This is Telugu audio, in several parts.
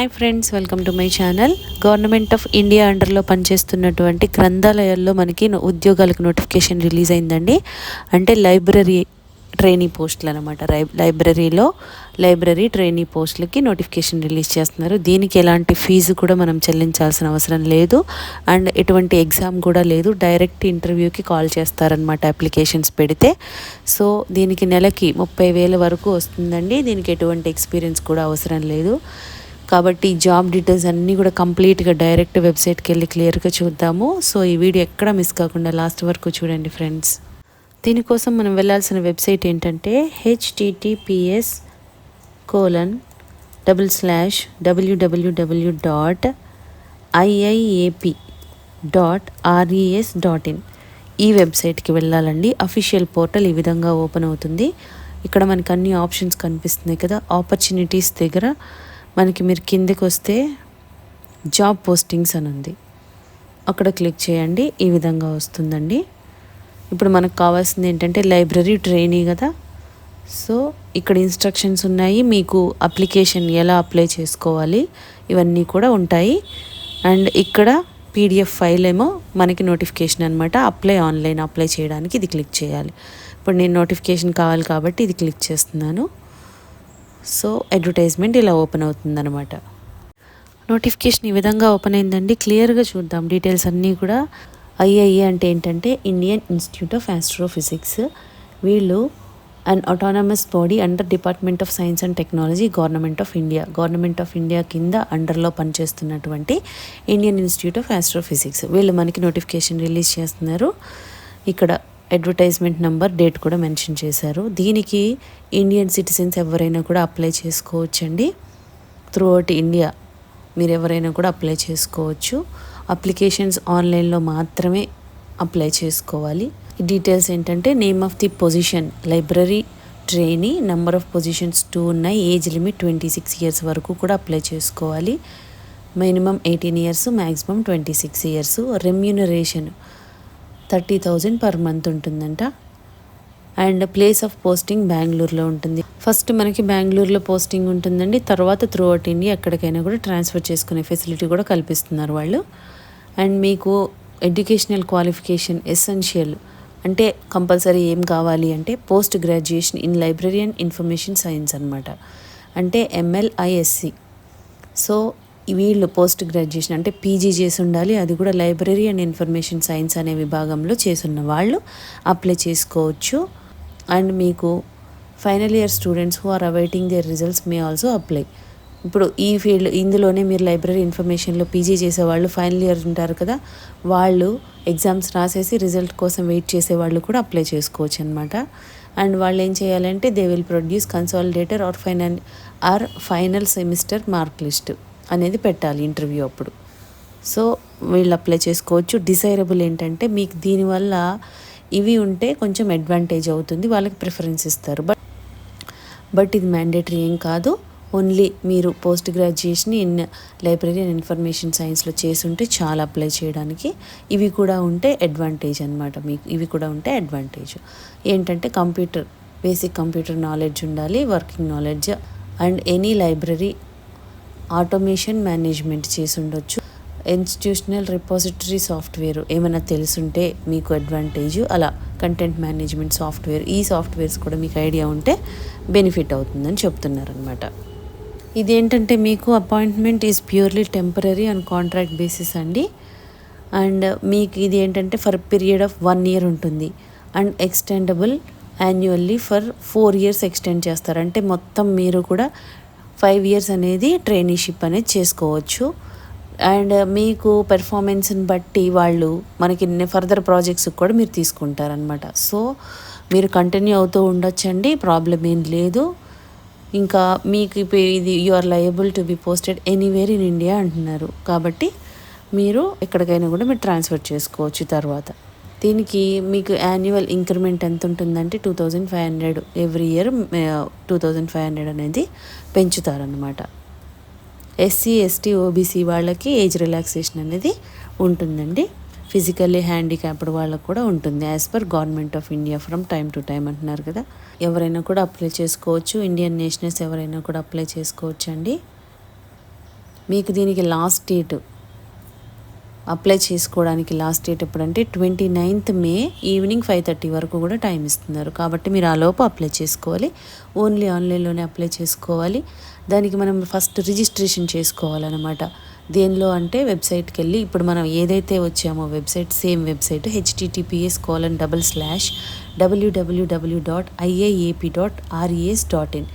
Hi friends welcome to my channel. Government of India అండర్లో పనిచేస్తున్నటువంటి గ్రంథాలయాల్లో మనకి ఉద్యోగాలకు నోటిఫికేషన్ రిలీజ్ అయిందండి. అంటే లైబ్రరీ ట్రైనీ పోస్టులు అనమాట లైబ్రరీలో లైబ్రరీ ట్రైనీ పోస్టులకి నోటిఫికేషన్ రిలీజ్ చేస్తున్నారు. దీనికి ఎలాంటి ఫీజు కూడా మనం చెల్లించాల్సిన అవసరం లేదు. అండ్ ఎటువంటి ఎగ్జామ్ కూడా లేదు. డైరెక్ట్ ఇంటర్వ్యూకి కాల్ చేస్తారనమాట అప్లికేషన్స్ పెడితే. సో దీనికి నెలకి ముప్పై వేల వరకు వస్తుందండి. దీనికి ఎటువంటి ఎక్స్పీరియన్స్ కూడా అవసరం లేదు. కాబట్టి జాబ్ డీటెయిల్స్ అన్నీ కూడా కంప్లీట్గా డైరెక్ట్ వెబ్సైట్కి వెళ్ళి క్లియర్గా చూద్దాము. సో ఈ వీడియో ఎక్కడ మిస్ కాకుండా లాస్ట్ వరకు చూడండి ఫ్రెండ్స్. దీనికోసం మనం వెళ్ళాల్సిన వెబ్సైట్ ఏంటంటే HTTPS colon double slash WWW dot IIAP dot RES dot in ఈ వెబ్సైట్కి వెళ్ళాలండి. అఫీషియల్ పోర్టల్ ఈ విధంగా ఓపెన్ అవుతుంది. ఇక్కడ మనకు అన్ని ఆప్షన్స్ కనిపిస్తున్నాయి కదా. ఆపర్చునిటీస్ దగ్గర మనకి మీరు కిందకి వస్తే జాబ్ పోస్టింగ్స్ అని ఉంది. అక్కడ క్లిక్ చేయండి ఈ విధంగా వస్తుందండి. ఇప్పుడు మనకు కావాల్సింది ఏంటంటే లైబ్రరీ ట్రైనీ కదా. సో ఇక్కడ ఇన్స్ట్రక్షన్స్ ఉన్నాయి మీకు అప్లికేషన్ ఎలా అప్లై చేసుకోవాలి ఇవన్నీ కూడా ఉంటాయి. అండ్ ఇక్కడ పీడిఎఫ్ ఫైల్ ఏమో మనకి నోటిఫికేషన్ అనమాట అప్లై ఆన్లైన్ అప్లై చేయడానికి ఇది క్లిక్ చేయాలి. ఇప్పుడు నేను నోటిఫికేషన్ కావాలి కాబట్టి ఇది క్లిక్ చేస్తున్నాను. సో అడ్వర్టైజ్మెంట్ ఇలా ఓపెన్ అవుతుందన్నమాట. నోటిఫికేషన్ ఈ విధంగా ఓపెన్ అయిందండి. క్లియర్గా చూద్దాం డీటెయిల్స్ అన్నీ కూడా. ఐఐఏ అంటే ఏంటంటే ఇండియన్ ఇన్స్టిట్యూట్ ఆఫ్ ఆస్ట్రోఫిజిక్స్. వీళ్ళు and autonomous body under department of science and technology government of India government of India కింద అండర్లో పనిచేస్తున్నటువంటి ఇండియన్ ఇన్స్టిట్యూట్ ఆఫ్ ఆస్ట్రోఫిజిక్స్ వీళ్ళు మనకి నోటిఫికేషన్ రిలీజ్ చేస్తున్నారు. ఇక్కడ అడ్వర్టైజ్మెంట్ నెంబర్ డేట్ కూడా మెన్షన్ చేశారు. దీనికి ఇండియన్ సిటిజన్స్ ఎవరైనా కూడా అప్లై చేసుకోవచ్చండి. త్రూ అవుట్ ఇండియా మీరు ఎవరైనా కూడా అప్లై చేసుకోవచ్చు. అప్లికేషన్స్ ఆన్లైన్లో మాత్రమే అప్లై చేసుకోవాలి. డీటెయిల్స్ ఏంటంటే name of the position library trainee number of positions two ఉన్నాయి. Age limit twenty six years వరకు కూడా అప్లై చేసుకోవాలి. Minimum eighteen years maximum twenty six years. Remuneration thirty thousand per month ఉంటుందంట. అండ్ ప్లేస్ ఆఫ్ పోస్టింగ్ బెంగళూరులో ఉంటుంది. ఫస్ట్ మనకి బెంగళూరులో పోస్టింగ్ ఉంటుందండి. తర్వాత త్రూ అవుట్ ఇండియా ఎక్కడికైనా కూడా ట్రాన్స్ఫర్ చేసుకునే ఫెసిలిటీ కూడా కల్పిస్తున్నారు వాళ్ళు. అండ్ మీకు ఎడ్యుకేషనల్ క్వాలిఫికేషన్ ఎసెన్షియల్ అంటే కంపల్సరీ ఏం కావాలి అంటే post graduation in library and information science అనమాట అంటే ఎంఎల్ఐఎస్సి. సో వీళ్ళు పోస్ట్ గ్రాడ్యుయేషన్ అంటే పీజీ చేసి ఉండాలి. అది కూడా లైబ్రరీ అండ్ ఇన్ఫర్మేషన్ సైన్స్ అనే విభాగంలో చేసున్న వాళ్ళు అప్లై చేసుకోవచ్చు. అండ్ మీకు final year students who are awaiting their results may also apply. ఇప్పుడు ఈ ఫీల్డ్ ఇందులోనే మీరు లైబ్రరీ ఇన్ఫర్మేషన్లో పీజీ చేసేవాళ్ళు ఫైనల్ ఇయర్ ఉంటారు కదా వాళ్ళు ఎగ్జామ్స్ రాసేసి రిజల్ట్ కోసం వెయిట్ చేసేవాళ్ళు కూడా అప్లై చేసుకోవచ్చు అనమాట అండ్ వాళ్ళు ఏం చేయాలంటే they will produce consolidated or final or final semester mark list. అనేది పెట్టాలి ఇంటర్వ్యూ అప్పుడు. సో వీళ్ళు అప్లై చేసుకోవచ్చు. డిసైరబుల్ ఏంటంటే మీకు దీనివల్ల ఇవి ఉంటే కొంచెం అడ్వాంటేజ్ అవుతుంది వాళ్ళకి ప్రిఫరెన్స్ ఇస్తారు. బట్ బట్ ఇది మ్యాండేటరీ ఏం కాదు. ఓన్లీ మీరు post graduation in library and information సైన్స్లో చేసి ఉంటే చాలా అప్లై చేయడానికి ఇవి కూడా ఉంటే అడ్వాంటేజ్ అనమాట మీకు. ఇవి కూడా ఉంటే అడ్వాంటేజ్. ఏంటంటే కంప్యూటర్ బేసిక్ కంప్యూటర్ నాలెడ్జ్ ఉండాలి working knowledge and any library automation management చేసి ఉండొచ్చు. ఇన్స్టిట్యూషనల్ రిపాజిటరీ సాఫ్ట్వేర్ ఏమైనా తెలుసుంటే మీకు అడ్వాంటేజ్ అలా కంటెంట్ మేనేజ్మెంట్ సాఫ్ట్వేర్ ఈ సాఫ్ట్వేర్స్ కూడా మీకు ఐడియా ఉంటే బెనిఫిట్ అవుతుందని చెప్తున్నారనమాట ఇదేంటంటే మీకు appointment is purely temporary and contract basis అండి. అండ్ మీకు ఇది ఏంటంటే for period of one year ఉంటుంది. And extendable annually for four years extend చేస్తారు. అంటే మొత్తం మీరు కూడా ఫైవ్ ఇయర్స్ అనేది ట్రైనీషిప్ అనేది చేసుకోవచ్చు. అండ్ uh, మీకు పెర్ఫార్మెన్స్ని బట్టి వాళ్ళు మనకి ఫర్దర్ ప్రాజెక్ట్స్ కూడా మీరు తీసుకుంటారనమాట సో మీరు కంటిన్యూ అవుతూ ఉండొచ్చండి ప్రాబ్లం ఏం లేదు. ఇంకా మీకు ఇప్పుడు ఇది you are liable to be posted anywhere in India అంటున్నారు. కాబట్టి మీరు ఎక్కడికైనా కూడా మీరు ట్రాన్స్ఫర్ చేసుకోవచ్చు తర్వాత. దీనికి మీకు యాన్యువల్ ఇంక్రిమెంట్ ఎంత ఉంటుందంటే two thousand five hundred every year two thousand five hundred అనేది పెంచుతారనమాట ఎస్సీ ఎస్టీ ఓబీసీ వాళ్ళకి ఏజ్ రిలాక్సేషన్ అనేది ఉంటుందండి. ఫిజికల్లీ హ్యాండిక్యాప్డ్ వాళ్ళకు కూడా ఉంటుంది. As per government of India from time to time అంటున్నారు కదా. ఎవరైనా కూడా అప్లై చేసుకోవచ్చు. ఇండియన్ నేషనల్స్ ఎవరైనా కూడా అప్లై చేసుకోవచ్చు అండి మీకు దీనికి లాస్ట్ డేట్ అప్లై చేసుకోవడానికి లాస్ట్ డేట్ ఎప్పుడంటే twenty ninth May evening five thirty వరకు కూడా టైం ఇస్తున్నారు. కాబట్టి మీరు ఆ లోపు అప్లై చేసుకోవాలి. ఓన్లీ ఆన్లైన్లోనే అప్లై చేసుకోవాలి. దానికి మనం ఫస్ట్ రిజిస్ట్రేషన్ చేసుకోవాలన్నమాట. దేనిలో అంటే వెబ్సైట్కి వెళ్ళి ఇప్పుడు మనం ఏదైతే వచ్చామో website same website HTTPS colon double slash WWW dot IAAP dot RES dot in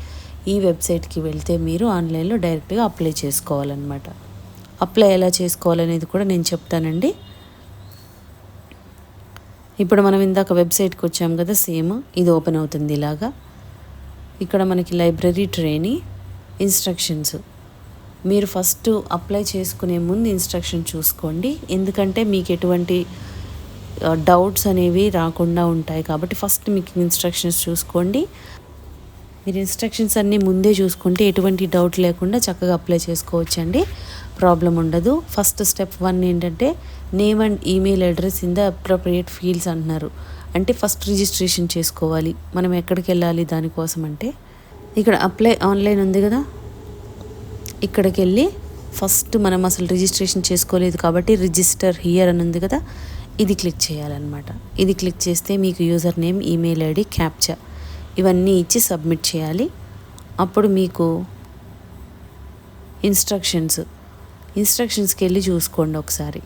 ఈ వెబ్సైట్కి వెళ్తే మీరు ఆన్లైన్లో డైరెక్ట్గా అప్లై చేసుకోవాలన్నమాట. అప్లై ఎలా చేసుకోవాలనేది కూడా నేను చెప్తానండి. ఇప్పుడు మనం ఇందాక వెబ్సైట్కి వచ్చాం కదా సేమ్ ఇది ఓపెన్ అవుతుంది ఇలాగా. ఇక్కడ మనకి లైబ్రరీ ట్రైనీ ఇన్స్ట్రక్షన్స్. మీరు ఫస్ట్ అప్లై చేసుకునే ముందు ఇన్స్ట్రక్షన్ చూసుకోండి. ఎందుకంటే మీకు ఎటువంటి డౌట్స్ అనేవి రాకుండా ఉంటాయి కాబట్టి ఫస్ట్ మీకు ఇన్స్ట్రక్షన్స్ చూసుకోండి. మీరు ఇన్స్ట్రక్షన్స్ అన్నీ ముందే చూసుకుంటే ఎటువంటి డౌట్ లేకుండా చక్కగా అప్లై చేసుకోవచ్చండి. ప్రాబ్లం ఉండదు. ఫస్ట్ స్టెప్ వన్ ఏంటంటే name and email address in the appropriate fields అంటున్నారు. అంటే ఫస్ట్ రిజిస్ట్రేషన్ చేసుకోవాలి. మనం ఎక్కడికి వెళ్ళాలి దానికోసం అంటే. ఇక్కడ అప్లై ఆన్లైన్ ఉంది కదా? ఇక్కడికి వెళ్ళి ఫస్ట్ మనం అసలు రిజిస్ట్రేషన్ చేసుకోలేదు కాబట్టి రిజిస్టర్ హియర్ అని ఉంది కదా? ఇది క్లిక్ చేయాలన్నమాట. ఇది క్లిక్ చేస్తే మీకు user name email ID captcha ఇవన్నీ ఇచ్చి సబ్మిట్ చేయాలి. అప్పుడు మీకు ఇన్స్ట్రక్షన్స్ ఇన్స్ట్రక్షన్స్కి వెళ్ళి చూసుకోండి ఒకసారి.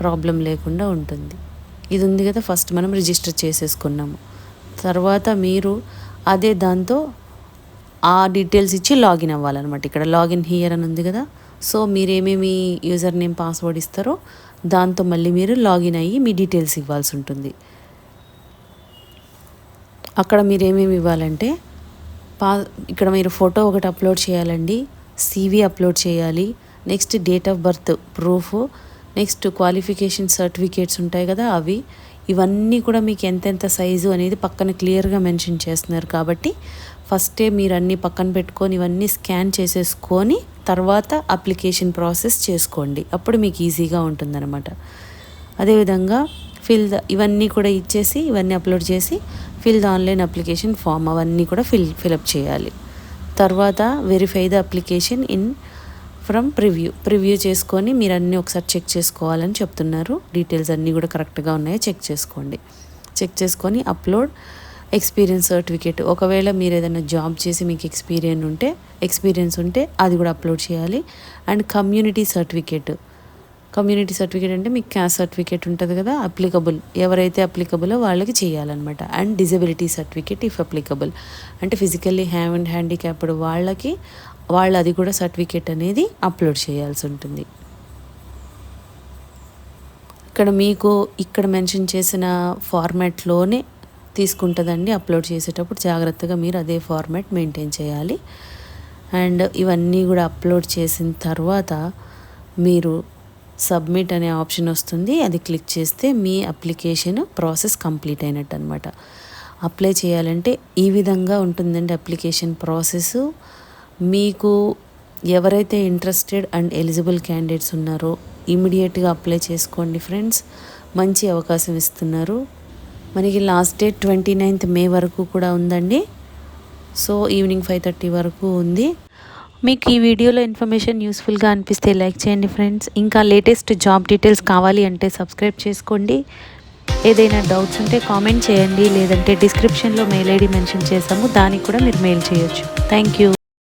ప్రాబ్లం లేకుండా ఉంటుంది. ఇది ఉంది కదా ఫస్ట్ మనం రిజిస్టర్ చేసేసుకున్నాము. తర్వాత మీరు అదే దాంతో ఆ డీటెయిల్స్ ఇచ్చి లాగిన్ అవ్వాలన్నమాట. ఇక్కడ లాగిన్ హియర్ అని ఉంది కదా సో మీరేమేమి యూజర్ నేమ్ పాస్వర్డ్ ఇస్తారో దాంతో మళ్ళీ మీరు లాగిన్ అయ్యి మీ డీటెయిల్స్ ఇవ్వాల్సి ఉంటుంది. అక్కడ మీరు ఏమేమి ఇవ్వాలంటే పా ఇక్కడ మీరు ఫోటో ఒకటి అప్లోడ్ చేయాలండి సీవీ అప్లోడ్ చేయాలి next date of birth proof next qualification certificates ఉంటాయి కదా అవి. ఇవన్నీ కూడా మీకు ఎంతెంత సైజు అనేది పక్కన క్లియర్గా మెన్షన్ చేస్తున్నారు కాబట్టి ఫస్టే మీరు అన్నీ పక్కన పెట్టుకొని ఇవన్నీ స్కాన్ చేసేసుకొని తర్వాత అప్లికేషన్ ప్రాసెస్ చేసుకోండి. అప్పుడు మీకు ఈజీగా ఉంటుందన్నమాట. అదేవిధంగా ఫిల్ ద ఇవన్నీ కూడా ఇచ్చేసి ఇవన్నీ అప్లోడ్ చేసి fill the online application form అవన్నీ కూడా ఫిల్ ఫిలప్ చేయాలి. తర్వాత verify the application in from preview preview చేసుకొని మీరు అన్నీ ఒకసారి చెక్ చేసుకోవాలని చెప్తున్నారు. డీటెయిల్స్ అన్నీ కూడా కరెక్ట్గా ఉన్నాయో? చెక్ చేసుకోండి. చెక్ చేసుకొని అప్లోడ్ ఎక్స్పీరియన్స్ సర్టిఫికేట్ ఒకవేళ మీరు ఏదైనా జాబ్ చేసి మీకు ఎక్స్పీరియన్స్ ఉంటే ఎక్స్పీరియన్స్ ఉంటే అది కూడా అప్లోడ్ చేయాలి. And community certificate community certificate అంటే మీకు క్యాస్ట్ సర్టిఫికేట్ ఉంటుంది కదా అప్లికబుల్ ఎవరైతే అప్లికబులో వాళ్ళకి చేయాలన్నమాట. And disability certificate if applicable అంటే ఫిజికల్లీ హ్యాండ్ అండ్ హ్యాండిక్యాప్డ్ వాళ్ళకి వాళ్ళు అది కూడా సర్టిఫికేట్ అనేది అప్లోడ్ చేయాల్సి ఉంటుంది. ఇక్కడ మీకు ఇక్కడ మెన్షన్ చేసిన ఫార్మాట్లోనే తీసుకుంటుందండి అప్లోడ్ చేసేటప్పుడు. జాగ్రత్తగా మీరు అదే ఫార్మాట్ మెయింటైన్ చేయాలి. అండ్ ఇవన్నీ కూడా అప్లోడ్ చేసిన తర్వాత మీరు సబ్మిట్ అనే ఆప్షన్ వస్తుంది. అది క్లిక్ చేస్తే మీ అప్లికేషన్ ప్రాసెస్ కంప్లీట్ అయినట్టు అనమాట అప్లై చేయాలంటే ఈ విధంగా ఉంటుందండి అప్లికేషన్ ప్రాసెస్. మీకు ఎవరైతే ఇంట్రెస్టెడ్ అండ్ ఎలిజిబుల్ క్యాండిడేట్స్ ఉన్నారో ఇమీడియట్గా అప్లై చేసుకోండి ఫ్రెండ్స్ మంచి అవకాశం ఇస్తున్నారు. మనకి last date twenty ninth May వరకు కూడా ఉందండి. సో ఈవినింగ్ ఫైవ్ థర్టీ వరకు ఉంది. మీకు ఈ వీడియోలో ఇన్ఫర్మేషన్ యూస్ఫుల్గా అనిపిస్తే లైక్ చేయండి ఫ్రెండ్స్ ఇంకా లేటెస్ట్ జాబ్ డీటెయిల్స్ కావాలి అంటే సబ్స్క్రైబ్ చేసుకోండి. ఏదైనా డౌట్స్ ఉంటే కామెంట్ చేయండి. లేదంటే డిస్క్రిప్షన్లో మెయిల్ ఐడి మెన్షన్ చేసాము దానికి కూడా మీరు మెయిల్ చేయొచ్చు. Thank you